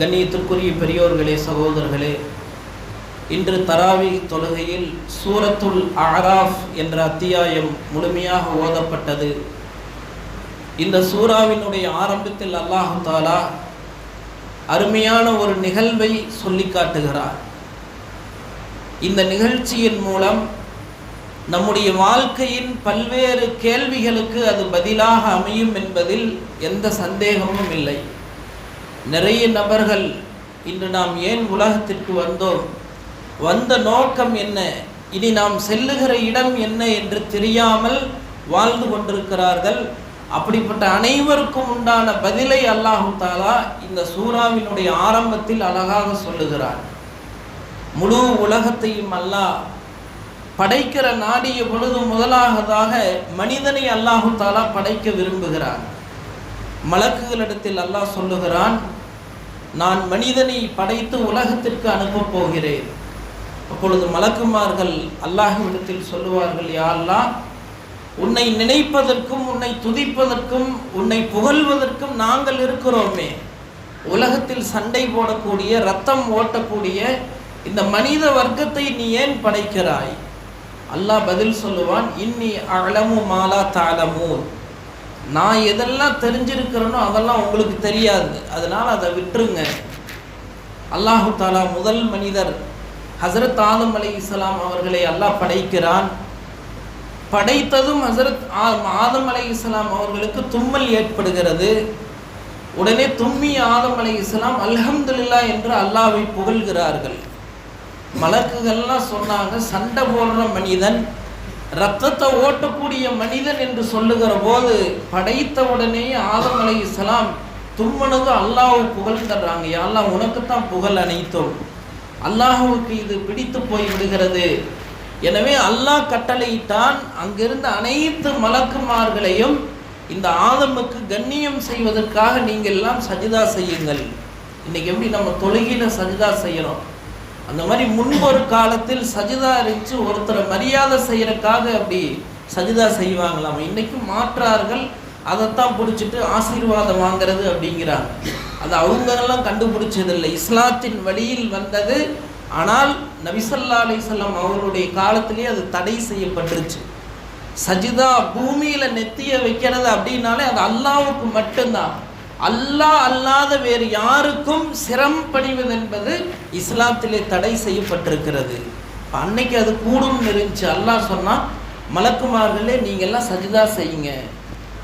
கண்ணியத்திற்குரிய பெரியோர்களே சகோதரர்களே இன்று தராவி தொழுகையில் சூரத்துல் அராஃப் என்ற அத்தியாயம் முழுமையாக ஓதப்பட்டது. இந்த சூறாவினுடைய ஆரம்பத்தில் அல்லாஹு தாலா அருமையான ஒரு நிகழ்வை சொல்லி காட்டுகிறார். இந்த நிகழ்ச்சியின் மூலம் நம்முடைய வாழ்க்கையின் பல்வேறு கேள்விகளுக்கு அது பதிலாக அமையும் என்பதில் எந்த சந்தேகமும் இல்லை. நிறைய நபர்கள் இன்று நாம் ஏன் உலகத்திற்கு வந்தோம்? வந்த நோக்கம் என்ன? இனி நாம் செல்லுகிற இடம் என்ன என்று தெரியாமல் வாழ்ந்து கொண்டிருக்கிறார்கள். அப்படிப்பட்ட அனைவருக்கும் உண்டான பதிலை அல்லாஹு தாலா இந்த சூறாவினுடைய ஆரம்பத்தில் அழகாக சொல்லுகிறார் முழு உலகத்தையும் அல்லாஹ் படைக்கிற நாடிய பொழுது முதலாகதாக மனிதனை அல்லாஹு தாலா படைக்க விரும்புகிறான். மலக்குகளிடத்தில் அல்லாஹ் சொல்லுகிறான் நான் மனிதனை படைத்து உலகத்திற்கு அனுப்பப் போகிறேன். அப்பொழுது மலக்குமார்கள் அல்லாஹ்விடத்தில் சொல்லுவார்கள் யாரெல்லாம் உன்னை நினைப்பதற்கும் உன்னை துதிப்பதற்கும் உன்னை புகழ்வதற்கும் நாங்கள் இருக்கிறோமே. உலகத்தில் சண்டை போடக்கூடிய ரத்தம் ஓட்டக்கூடிய இந்த மனித வர்க்கத்தை நீ ஏன் படைக்கிறாய்? அல்லாஹ் பதில் சொல்லுவான் இன்னி அழமு மாலா தாளமூன் நான் எதெல்லாம் தெரிஞ்சிருக்கிறேனோ அதெல்லாம் உங்களுக்கு தெரியாது. அதனால் அதை விட்டுருங்க. அல்லாஹு தாலா முதல் மனிதர் ஹசரத் ஆதம் அலை இஸ்லாம் அவர்களை அல்லாஹ் படைக்கிறான். படைத்ததும் ஹசரத் ஆதம் அலை இஸ்லாம் அவர்களுக்கு தும்மல் ஏற்படுகிறது. உடனே தும்மி ஆதம் அலை இஸ்லாம் அல்ஹம்துல்லா என்று அல்லாவை புகழ்கிறார்கள். மலக்குகள்லாம் சொன்னாங்க சண்டை போடுற மனிதன் ரத்தத்தை ஓட்டக்கூடிய மனிதன் என்று சொல்லுகிற போது படைத்தவுடனே ஆதம் அலை இஸ்லாம் தும்மனது அல்லாவை புகழ்ந்துடுறாங்க எல்லாம் உனக்குத்தான் புகழ் அனைத்தும். அல்லாஹுவுக்கு இது பிடித்து போய் விடுகிறது. எனவே அல்லாஹ் கட்டளையிட்டான் அங்கிருந்த அனைத்து மலக்குமார்களையும் இந்த ஆதமுக்கு கண்ணியம் செய்வதற்காக நீங்கள் எல்லாம் சஜிதா செய்யுங்கள். இன்னைக்கு எப்படி நம்ம தொழுகையில் சஜிதா செய்கிறோம் அந்த மாதிரி முன்பொரு காலத்தில் சஜிதா இருந்துச்சு ஒருத்தரை மரியாதை செய்யறக்காக அப்படி சஜிதா செய்வாங்களாம். இன்னைக்கு மாற்றார்கள் அதைத்தான் பிடிச்சிட்டு ஆசீர்வாதம் வாங்கிறது அப்படிங்கிறாங்க. அது அவங்கெல்லாம் கண்டுபிடிச்சதில்லை. இஸ்லாத்தின் வழியில் வந்தது ஆனால் நபிசல்லா அலிசல்லாம் அவர்களுடைய காலத்திலேயே அது தடை செய்யப்பட்டுருச்சு. சஜிதா பூமியில் நெத்திய வைக்கிறது அப்படின்னாலே அது அல்லாவுக்கு மட்டும்தான். அல்லாஹ் அல்லாத வேறு யாருக்கும் சிரம் பணிவது என்பது இஸ்லாத்திலே தடை செய்யப்பட்டிருக்கிறது. அன்னைக்கு அது கூடும் இருந்துச்சு. அல்லாஹ் சொன்னால் மலக்குமார்களே நீங்கள்லாம் சஜிதா செய்யுங்க.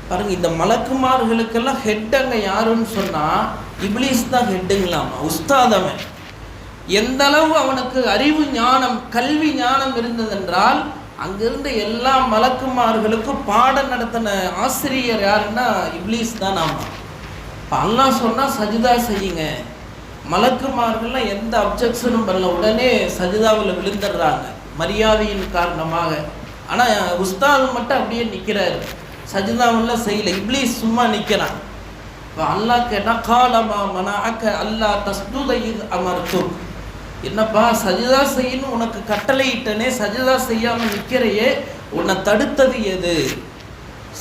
பாருங்க இந்த மலக்குமார்களுக்கெல்லாம் ஹெட் அங்கே யாருன்னு சொன்னால் இப்ளீஸ் தான் ஹெட்டுங்களாமா உஸ்தாதவன் எந்த அளவு அவனுக்கு அறிவு ஞானம் கல்வி ஞானம் இருந்ததென்றால் அங்கிருந்த எல்லா மலக்குமார்களுக்கும் பாடம் நடத்தின ஆசிரியர் யாருன்னா இப்ளீஸ் தான் ஆமாம் இப்போ அல்லாஹ் சொன்னால் சஜிதா செய்யுங்க. மலக்குமார்கள்லாம் எந்த அப்ஜெக்ஷனும் பண்ணல உடனே சஜிதாவில் விழுந்துடுறாங்க. மரியாதையின் காரணமாக. ஆனால் உஸ்தாது மட்டும் அப்படியே நிற்கிறாரு சஜிதாவெல்லாம் செய்யல. இப்ளீஸ் சும்மா நிற்கிறான் இப்போ அல்லாஹ் கேட்டால் காலமா மனாக்க அல்லாஹ் தஸ்துதை அமர்த்தும் என்னப்பா சஜிதா செய்யணும் உனக்கு கட்டளையிட்டனே சஜிதா செய்யாமல் நிற்கிறையே உன்னை தடுத்தது எது?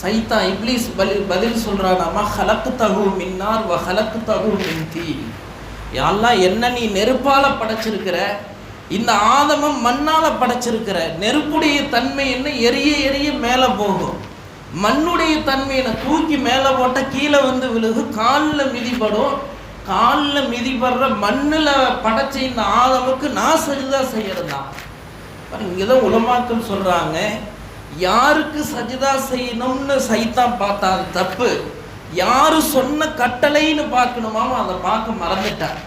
சைத்தா இப்ளீஸ் பதில் பதில் சொல்கிறானாமா ஹலக்கு தகு மின்னார் வ ஹலக்கு தகு மின் தீ யாரெல்லாம் என்ன நீ நெருப்பால் படைச்சிருக்கிற இந்த ஆதமம் மண்ணால் படைச்சிருக்கிற நெருப்புடைய தன்மை என்ன எரிய எரிய மேலே போகும். மண்ணுடைய தன்மையை தூக்கி மேலே போட்டால் கீழே வந்து விழுகு காலில் மிதிப்படும் காலில் மிதிப்படுற மண்ணில் படைச்ச இந்த ஆதமுக்கு நான் சரிதான் செய்யறதா? இங்கே தான் உலமாக்கள் சொல்கிறாங்க யாருக்கு சஜிதா செய்யணும்னு சைத்தான் பார்த்தா அது தப்பு. யாரு சொன்ன கட்டளைன்னு பார்க்கணுமாமோ அதை பார்க்க மறந்துட்டார்.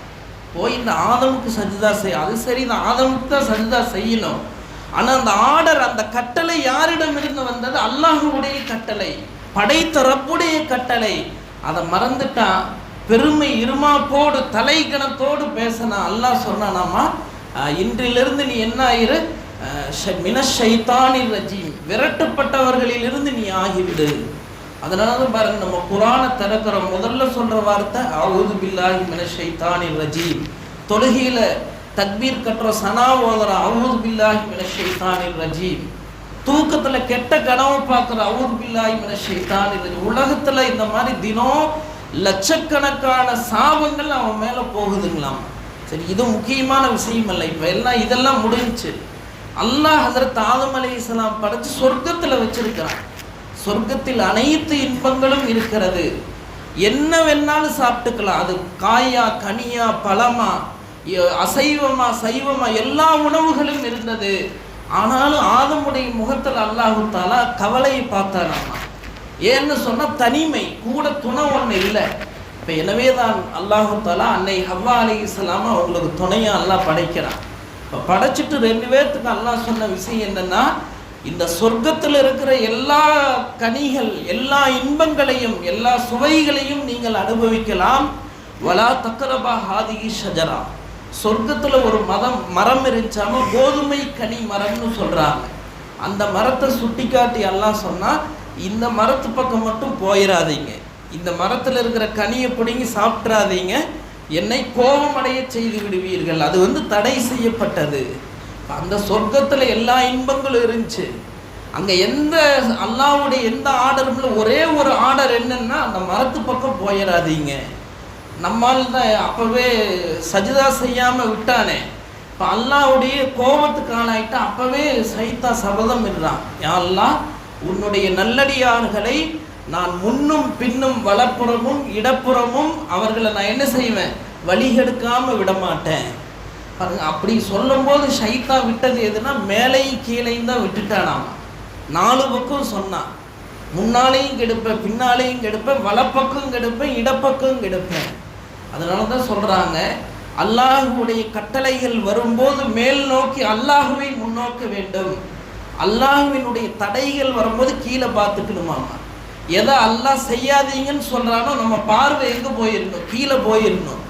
போய் இந்த ஆதமுக்கு சஜிதா செய்ய அது சரி இந்த ஆதமுக்கு தான் சஜிதா செய்யணும். ஆனால் அந்த ஆர்டர் அந்த கட்டளை யாரிடம் இருந்து வந்தது? அல்லாஹுடைய கட்டளை படைத்த ரப்புடைய கட்டளை. அதை மறந்துட்டா பெருமை இருமாப்போடு தலைகணத்தோடு பேசினா அல்லாஹ் சொன்னானாமா இன்றிலிருந்து நீ என்ன ஆயிரு மினஷைத்தானி ரஜீம். விரட்டப்பட்டவர்களிலிருந்து நீ ஆகிவிடு. அதனால தான் பாருங்க நம்ம குரானை திறக்கிற முதல்ல சொல்ற வார்த்தை அவுது பில்லாஹி மினஷைத்தானி ரஜீம். தொழுகையில தக்பீர் கட்டுற சனா ஓதுற அவுது பில்லாஹி மினஷைத்தானி ரஜீம். தூக்கத்தில் கெட்ட கனவு பார்க்குற அவுது பில்லாஹி மினஷைத்தானி ரஜீம். உலகத்தில் இந்த மாதிரி தினம் லட்சக்கணக்கான சாபங்கள் அவன் மேலே போகுதுங்களாம். சரி இது முக்கியமான விஷயம் இல்லை. இப்போ எல்லாம் இதெல்லாம் முடிஞ்சுச்சு. அல்லாஹ் ஹசரத் ஆதம் அலி இஸ்லாம் படைச்சு சொர்க்கத்தில் வச்சிருக்கிறான். சொர்க்கத்தில் அனைத்து இன்பங்களும் இருக்கிறது. என்ன வேணாலும் சாப்பிட்டுக்கலாம். அது காயா கனியா பழமா அசைவமா சைவமா எல்லா உணவுகளும் இருந்தது. ஆனாலும் ஆதமுடைய முகத்தில் அல்லாஹு தாலா கவலையை பார்த்தாராமா? ஏன்னு சொன்னால் தனிமை கூட துணை ஒன்று இல்லை. இப்போ எனவே தான் அல்லாஹு தாலா அன்னை ஹவ்வா அலி இஸ்லாமா அவங்களுக்கு துணையாக அல்லாஹ் படைக்கிறான். இப்போ படைச்சிட்டு ரெண்டு பேர்த்துக்கு அல்லாஹ் சொன்ன விஷயம் என்னென்னா இந்த சொர்க்கத்தில் இருக்கிற எல்லா கனிகள் எல்லா இன்பங்களையும் எல்லா சுவைகளையும் நீங்கள் அனுபவிக்கலாம். வலா தக்கரபா ஹாதிகி ஷஜரா. சொர்க்கத்தில் ஒரு மதம் மரம் இருந்துச்சாம கோதுமை கனி மரம்னு சொல்கிறாங்க அந்த மரத்தை சுட்டி காட்டி எல்லாம் சொன்னால் இந்த மரத்து பக்கம் மட்டும் போயிடாதீங்க இந்த மரத்தில் இருக்கிற கனியை பிடிங்கி சாப்பிட்றாதீங்க. என்னை கோபமடைய செய்து விடுவீர்கள். அது வந்து தடை செய்யப்பட்டது. அந்த சொர்க்கத்தில் எல்லா இன்பங்களும் இருந்துச்சு. அங்கே எந்த அல்லாவுடைய எந்த ஆர்டரும் இல்லை ஒரே ஒரு ஆர்டர் என்னன்னா அந்த மரத்து பக்கம் போயிடாதீங்க. நம்மால் தான் அப்போவே சஜிதா செய்யாமல் விட்டானே. இப்போ அல்லாவுடைய கோபத்துக்கு ஆளாயிட்டு அப்போவே சைத்தா சபதம் இடுறான். யாரெல்லாம் அல்லாஹ் உன்னுடைய நல்லடியார்களை நான் முன்னும் பின்னும் வலப்புறமும் இடப்புறமும் அவர்களை நான் என்ன செய்வேன்? வழிகெடுக்காமல் விட மாட்டேன் பாருங்க அப்படி சொல்லும்போது ஷைத்தா விட்டது எதுனா மேலையும் கீழையும் தான் விட்டுட்டானாம். நாலு பக்கம் சொன்னான் முன்னாலேயும் கெடுப்பேன் பின்னாலேயும் கெடுப்பேன் வலப்பக்கம் கெடுப்பேன் இடப்பக்கம் கெடுப்பேன். அதனால தான் சொல்கிறாங்க அல்லாஹுடைய கட்டளைகள் வரும்போது மேல் நோக்கி அல்லாஹுவை முன்னோக்க வேண்டும். அல்லாஹுவினுடைய தடைகள் வரும்போது கீழே பார்த்துக்கணுமாமா? எதை அல்லாஹ் செய்யாதீங்கன்னு சொல்கிறானோ நம்ம பார்வை எங்கே போயிடணும் கீழே போயிடணும்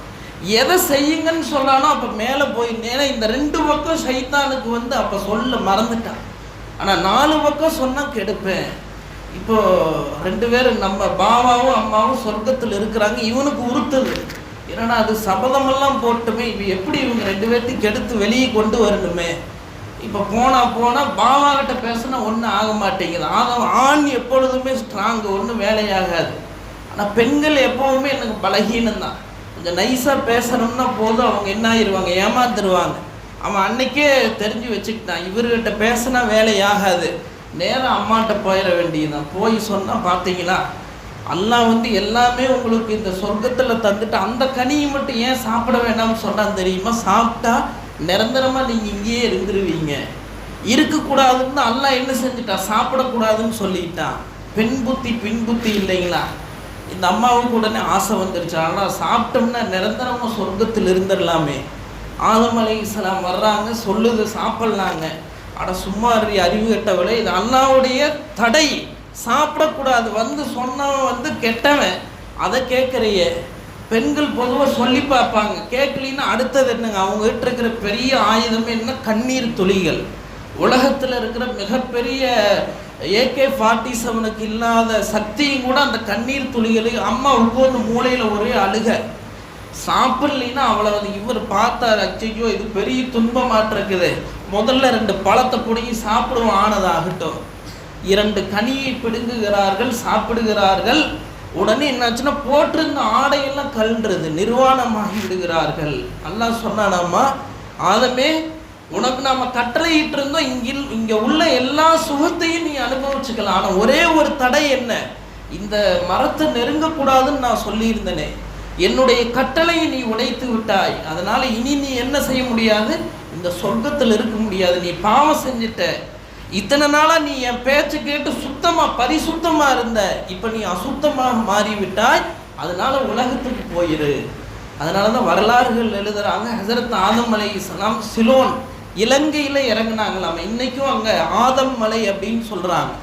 எதை செய்யுங்கன்னு சொல்கிறானோ அப்போ மேலே போயிடணும் ஏன்னா இந்த ரெண்டு பக்கம் சைத்தானுக்கு வந்து அப்போ சொல்ல மறந்துட்டான். ஆனால் நாலு பக்கம் சொன்னால் கெடுப்பேன். இப்போ ரெண்டு பேரும் நம்ம பாபாவும் அம்மாவும் சொர்க்கத்தில் இருக்கிறாங்க. இவனுக்கு உறுத்துது என்னடா அது சபதமெல்லாம் போட்டுமே இப்போ எப்படி இவங்க ரெண்டு பேர்த்தையும் கெடுத்து வெளியே கொண்டு வரணுமே? இப்போ போனால் போனால் பாபா கிட்ட பேசினா ஒன்றும் ஆக மாட்டேங்குது. ஆக ஆண் எப்பொழுதுமே ஸ்ட்ராங்கு ஒன்றும் வேலையாகாது. ஆனால் பெண்கள் எப்போவுமே எனக்கு பலகீனம் தான் கொஞ்சம் நைஸாக பேசணும்னா போதும் அவங்க என்ன ஆயிடுவாங்க ஏமாந்துருவாங்க. அவன் அன்னைக்கே தெரிஞ்சு வச்சுக்கிட்டான். இவர்கிட்ட பேசினா வேலையாகாது. நேரம் அம்மாட்ட போயிட வேண்டியதுதான். போய் சொன்னால் பார்த்தீங்களா அல்லாஹ் வந்து எல்லாமே உங்களுக்கு இந்த சொர்க்கத்தில் தந்துட்டு அந்த கனியை மட்டும் ஏன் சாப்பிட வேண்டாம்னு சொன்னான் தெரியுமா? சாப்பிட்டா நிரந்தரமாக நீங்கள் இங்கேயே இருந்துருவீங்க. இருக்கக்கூடாதுன்னு அல்லா என்ன செஞ்சுட்டான் சாப்பிடக்கூடாதுன்னு சொல்லிட்டான் பெண் புத்தி பின் புத்தி இல்லைங்களா? இந்த அம்மாவுக்கு உடனே ஆசை வந்துருச்சு. ஆனால் சாப்பிட்டோம்னா நிரந்தரமாக சொர்க்கத்தில் இருந்துடலாமே. ஆதம் அலை இஸ்லாம் வர்றாங்க சொல்லுது சாப்பிட்லாங்க. ஆனால் சும்மா அறிவு கெட்டவளே இது அல்லாவுடைய தடை. சாப்பிடக்கூடாது. வந்து சொன்னவன் வந்து கெட்டவன். அதை கேட்குறையே. பெண்கள் பொதுவாக சொல்லி பார்ப்பாங்க. கேட்கலின்னா அடுத்தது என்னங்க? அவங்ககிட்ட இருக்கிற பெரிய ஆயுதமே என்ன? கண்ணீர் துளிகள். உலகத்தில் இருக்கிற மிகப்பெரிய ஏகே ஃபார்ட்டி செவனுக்கு இல்லாத சக்தியும் கூட அந்த கண்ணீர் துளிகளை அம்மா உட்கார்ந்து மூலையில் ஒரே அழுக. சாப்பிட்லின்னா அவ்வளவு இவர் பார்த்தார் அச்சையோ இது பெரிய துன்பமாட்டு இருக்குது முதல்ல ரெண்டு பழத்தை பிடுங்கி சாப்பிடுவோம் ஆனதாகட்டும். இரண்டு கனியை பிடுங்குகிறார்கள் சாப்பிடுகிறார்கள். உடனே என்னாச்சுன்னா போட்டிருந்த ஆடையெல்லாம் கல்ன்றது நிர்வாணமாகி விடுகிறார்கள். அல்லாஹ் சொன்னானாமா ஆதமே உனக்கு நாம கட்டளையிட்டு இருந்தோம் இங்கில் இங்க உள்ள எல்லா சுகத்தையும் நீ அனுபவிச்சுக்கலாம். ஆனா ஒரே ஒரு தடை என்ன? இந்த மரத்தை நெருங்கக்கூடாதுன்னு நான் சொல்லியிருந்தேனே. என்னுடைய கட்டளையை நீ உடைத்து விட்டாய். அதனால இனி நீ என்ன செய்ய முடியாது? இந்த சொர்க்கத்தில் இருக்க முடியாது. நீ பாவம் செஞ்சிட்ட. இத்தனை நாளாக நீ என் பேச்சு கேட்டு சுத்தமாக பரிசுத்தமாக இருந்த இப்போ நீ அசுத்தமாக மாறிவிட்டாய். அதனால் உலகத்துக்கு போயிரு. அதனால தான் வரலாறுகள் எழுதுகிறாங்க ஹசரத் ஆதம் மலை இஸ்லாம் சிலோன் இலங்கையில் இறங்கினாங்களாம். இன்றைக்கும் அங்கே ஆதம் மலை அப்படின்னு சொல்கிறாங்க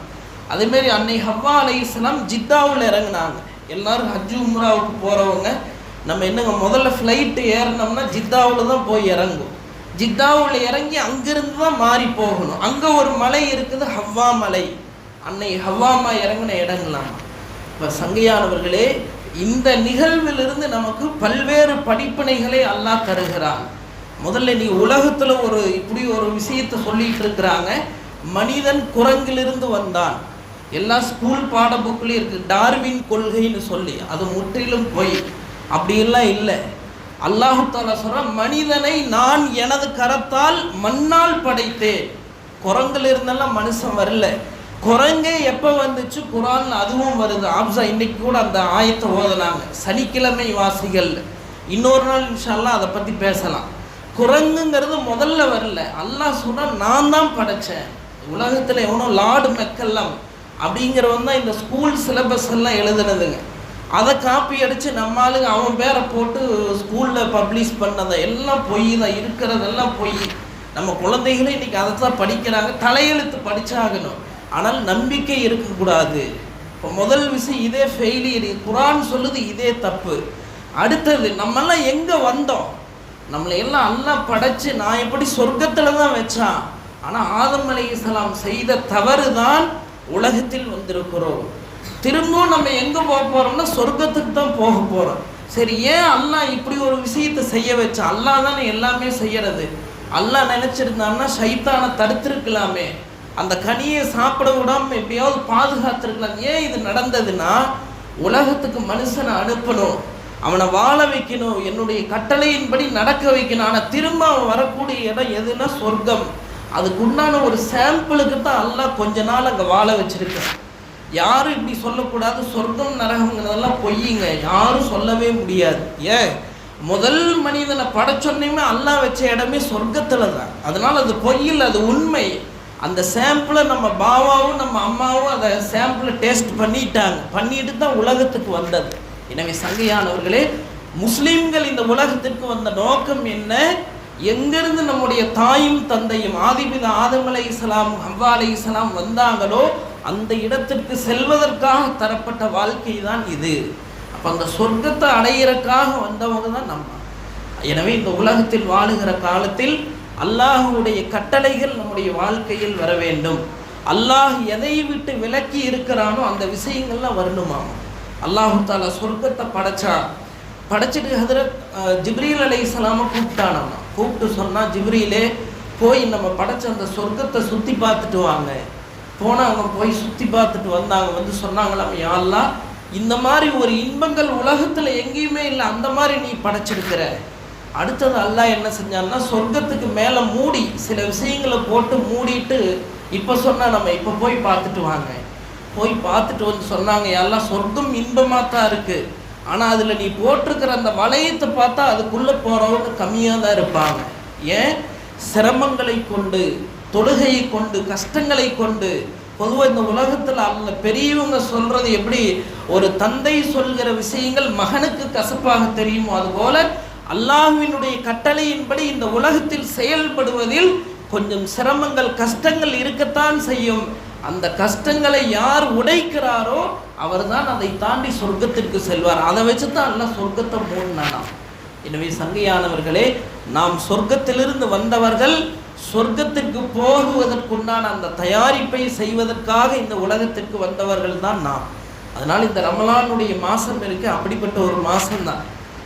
அதேமாரி அன்னை ஹவ்வா அலை இஸ்லாம் ஜித்தாவில் இறங்குனாங்க. எல்லோரும் ஹஜ்ஜு உம்ராவுக்கு போகிறவங்க நம்ம என்னங்க முதல்ல ஃப்ளைட்டு ஏறினோம்னா ஜித்தாவில் தான் போய் இறங்கும். ஜித்தாவில் இறங்கி அங்கிருந்து தான் மாறி போகணும். அங்கே ஒரு மலை இருக்குது ஹவ்வா மலை. அன்னை ஹவ்வாமா இறங்கின இடங்களாம். இப்போ சங்கையானவர்களே இந்த நிகழ்விலிருந்து நமக்கு பல்வேறு படிப்பினைகளை அல்லாஹ் தருகிறான். முதல்ல நீ உலகத்தில் ஒரு இப்படி ஒரு விஷயத்தை சொல்லிட்டு இருக்கிறாங்க. மனிதன் குரங்கிலிருந்து வந்தான். எல்லா ஸ்கூல் பாட புக்லேயும் இருக்குது டார்வின் கொள்கைன்னு சொல்லி. அது முற்றிலும் பொய். அப்படியெல்லாம் இல்லை. அல்லாஹு தாலா சொல்ற மனிதனை நான் எனது கரத்தால் மண்ணால் படைத்தேன். குரங்குல இருந்தெல்லாம் மனுஷன் வரல. குரங்கே எப்போ வந்துச்சு? குரான் அதுவும் வருது. ஆப்சா இன்னைக்கு கூட அந்த ஆயத்தை ஓதுனாங்க. சனிக்கிழமை வாசிகள். இன்னொரு நாள் இன்ஷால்லாம் அதை பற்றி பேசலாம். குரங்குங்கிறது முதல்ல வரல. அல்லாஹ் சொன்னால் நான் தான் படைச்சேன். உலகத்தில் எவனோ லார்டு மெக்கல்லாம் அப்படிங்கிறவன் தான் இந்த ஸ்கூல் சிலபஸ் எல்லாம் எழுதுனதுங்க. அதை காப்பி அடித்து நம்ம ஆளுங்க அவன் பேரை போட்டு ஸ்கூலில் பப்ளிஷ் பண்ணதை எல்லாம் பொய் தான் இருக்கிறதெல்லாம் பொய். நம்ம குழந்தைகளும் இன்றைக்கி அதை தான் படிக்கிறாங்க தலையெழுத்து படித்தாகணும் ஆனால் நம்பிக்கை இருக்கக்கூடாது. இப்போ முதல் விஷயம் இதே ஃபெயிலியர் குரான் சொல்லுது இதே தப்பு. அடுத்தது நம்மெல்லாம் எங்கே வந்தோம்? நம்மளை எல்லாம் அண்ணா படைச்சு நான் எப்படி சொர்க்கத்தில் தான் வச்சான்? ஆனால் ஆதம் அலைஹிஸ்ஸலாம் செய்த தவறு தான் உலகத்தில் வந்திருக்கிறோம். திரும்பவும் நம்ம எங்கே போக போகிறோம்னா சொர்க்கத்துக்கு தான் போக போகிறோம் சரி ஏன் அல்லா இப்படி ஒரு விஷயத்தை செய்ய வச்சா? அல்லா தானே எல்லாமே செய்யறது. அல்லா நினச்சிருந்தான்னா சைத்தானை தடுத்துருக்கலாமே. அந்த கனியை சாப்பிட விடாம எப்படியாவது பாதுகாத்துருக்கலாம். ஏன் இது நடந்ததுன்னா உலகத்துக்கு மனுஷனை அனுப்பணும். அவனை வாழ வைக்கணும். என்னுடைய கட்டளையின்படி நடக்க வைக்கணும். ஆனால் திரும்ப அவன் வரக்கூடிய இடம் எதுனா சொர்க்கம். அதுக்குண்டான ஒரு சாம்பிளுக்கு தான் அல்லா கொஞ்ச நாள் அங்கே வாழ வச்சுருக்கேன். யாரும் இப்படி சொல்லக்கூடாது சொர்க்கம் நரகங்கிறதெல்லாம் பொய்யுங்க யாரும் சொல்லவே முடியாது. ஏன்? முதல் மனிதனை படைச்சொன்னையுமே அல்லாஹ் வச்ச இடமே சொர்க்கத்தில் தான் அதனால் அது பொய்யில் அது உண்மை. அந்த சாம்பிளை நம்ம பாவாவும் நம்ம அம்மாவும் அதை சாம்பிளை டேஸ்ட் பண்ணிட்டாங்க. பண்ணிட்டு தான் உலகத்துக்கு வந்தது. எனவே சங்கையானவர்களே முஸ்லீம்கள் இந்த உலகத்திற்கு வந்த நோக்கம் என்ன? எங்கிருந்து நம்முடைய தாயும் தந்தையும் ஆதிபித ஆதம் அலை இஸ்லாம் ஹவ்வா அலை இஸ்லாம் வந்தாங்களோ அந்த இடத்திற்கு செல்வதற்காக தரப்பட்ட வாழ்க்கை தான் இது. அப்போ அந்த சொர்க்கத்தை அடையிறக்காக வந்தவங்க தான் நம்ம. எனவே இந்த உலகத்தில் வாழுகிற காலத்தில் அல்லாஹுடைய கட்டளைகள் நம்முடைய வாழ்க்கையில் வர வேண்டும். அல்லாஹ் எதை விட்டு விலக்கி இருக்கிறானோ அந்த விஷயங்கள்லாம் வரணுமாம். அல்லாஹு தாலா சொர்க்கத்தை படைச்சா படைச்சிட்டு ஹதரத் ஜிப்ரீல் அலை இஸ்லாமை கூப்பிட்டானாமா. கூப்பிட்டு சொன்னால் ஜிப்ரீலே போய் நம்ம படைச்ச அந்த சொர்க்கத்தை சுற்றி பார்த்துட்டு வாங்க. போனாங்க போய் சுற்றி பார்த்துட்டு வந்தாங்க வந்து சொன்னாங்களாம் யாரெல்லாம் இந்த மாதிரி ஒரு இன்பங்கள் உலகத்தில் எங்கேயுமே இல்லை அந்த மாதிரி நீ படைச்சிருக்கிற. அடுத்தது அல்லா என்ன செஞ்சான்னா சொர்க்கத்துக்கு மேலே மூடி சில விஷயங்களை போட்டு மூடிட்டு இப்போ சொன்னால் நம்ம இப்போ போய் பார்த்துட்டு வாங்க. போய் பார்த்துட்டு வந்து சொன்னாங்க எல்லாம் சொர்க்கம் இன்பமாக தான் இருக்குது ஆனால் அதில் நீ போட்டிருக்கிற அந்த வளையத்தை பார்த்தா அதுக்குள்ளே போகிறவங்க கம்மியாக தான் இருப்பாங்க. ஏன்? சிரமங்களை கொண்டு தொழுகையை கொண்டு கஷ்டங்களை கொண்டு பொதுவாக இந்த உலகத்தில் அவங்க பெரியவங்க சொல்கிறது எப்படி? ஒரு தந்தை சொல்கிற விஷயங்கள் மகனுக்கு கசப்பாக தெரியுமோ? அதுபோல அல்லாஹுவினுடைய கட்டளையின்படி இந்த உலகத்தில் செயல்படுவதில் கொஞ்சம் சிரமங்கள் கஷ்டங்கள் இருக்கத்தான் செய்யும். அந்த கஷ்டங்களை யார் உடைக்கிறாரோ அவர்தான் அதை தாண்டி சொர்க்கத்திற்கு செல்வார். அதை வச்சு தான் எல்லாம் சொர்க்கத்தை மூடினானாம். எனவே சங்கையானவர்களே நாம் சொர்க்கத்திலிருந்து வந்தவர்கள் சொர்க்கத்திற்கு போகுவதற்குண்டான அந்த தயாரிப்பை செய்வதற்காக இந்த உலகத்திற்கு வந்தவர்கள் தான் நாம். அதனால் இந்த ரமலானுடைய மாதம் இருக்கு. அப்படிப்பட்ட ஒரு மாதம்தான்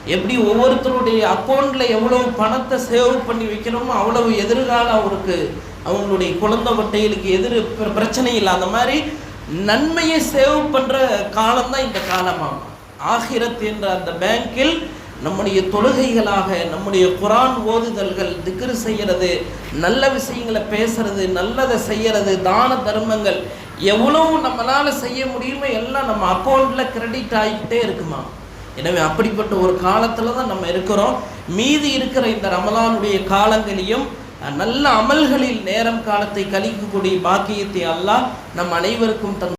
எப்படி ஒவ்வொருத்தருடைய அக்கௌண்ட்டில் எவ்வளவு பணத்தை சேவ் பண்ணி வைக்கிறோமோ அவ்வளவு எதிர்காலம் அவருக்கு அவங்களுடைய குழந்தை வட்டைகளுக்கு எதிர் பிர- பிரச்சனை இல்லை அந்த மாதிரி நன்மையை சேவ் பண்ணுற காலம் தான் இந்த காலமாகும். ஆகிரத் என்ற அந்த பேங்கில் நம்முடைய தொழுகைகளாக நம்முடைய குரான் ஓதுதல்கள் திக்ரு செய்கிறது நல்ல விஷயங்களை பேசுறது நல்லதை செய்யறது தான தர்மங்கள் எவ்வளவு நம்மளால் செய்ய முடியுமோ எல்லாம் நம்ம அக்கௌண்ட்டில் கிரெடிட் ஆகிக்கிட்டே இருக்குமா? எனவே அப்படிப்பட்ட ஒரு காலத்தில் தான் நம்ம இருக்கிறோம். மீதி இருக்கிற இந்த ரமலானுடைய காலங்களையும் நல்ல அமல்களில் நேரம் காலத்தை கழிக்கக்கூடிய பாக்கியத்தை அல்லாஹ் நம் அனைவருக்கும் தன்